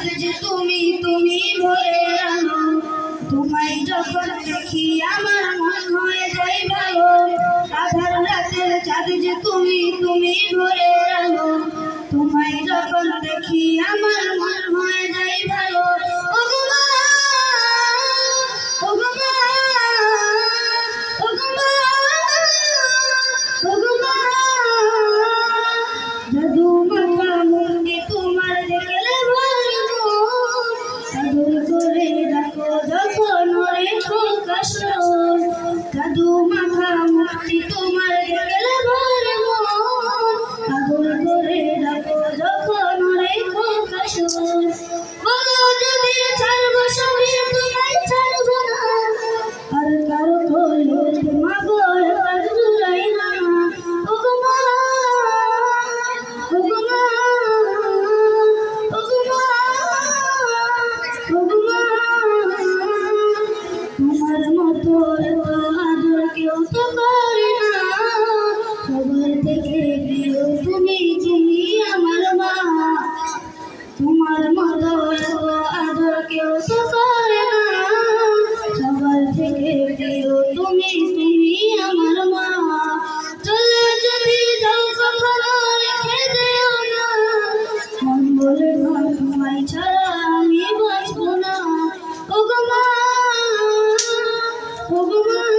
আর যে তুমি তুমি ভরে আনো তোমায় যখন দেখি আমার মন হয়ে যায় ভালো আধার রাতের চাঁদ যে তুমি তুমি ভরে আলো করে রাখো যখন রেখো কাশ কাদু মাথা মুক্তি তোমার তুমি আমার মা, চলে যদি যাও কখনো রেখে দেও না। মন বলে ঘর তোমায় ছাড়া আমি বাঁচবো না। ওগো মা ওগো মা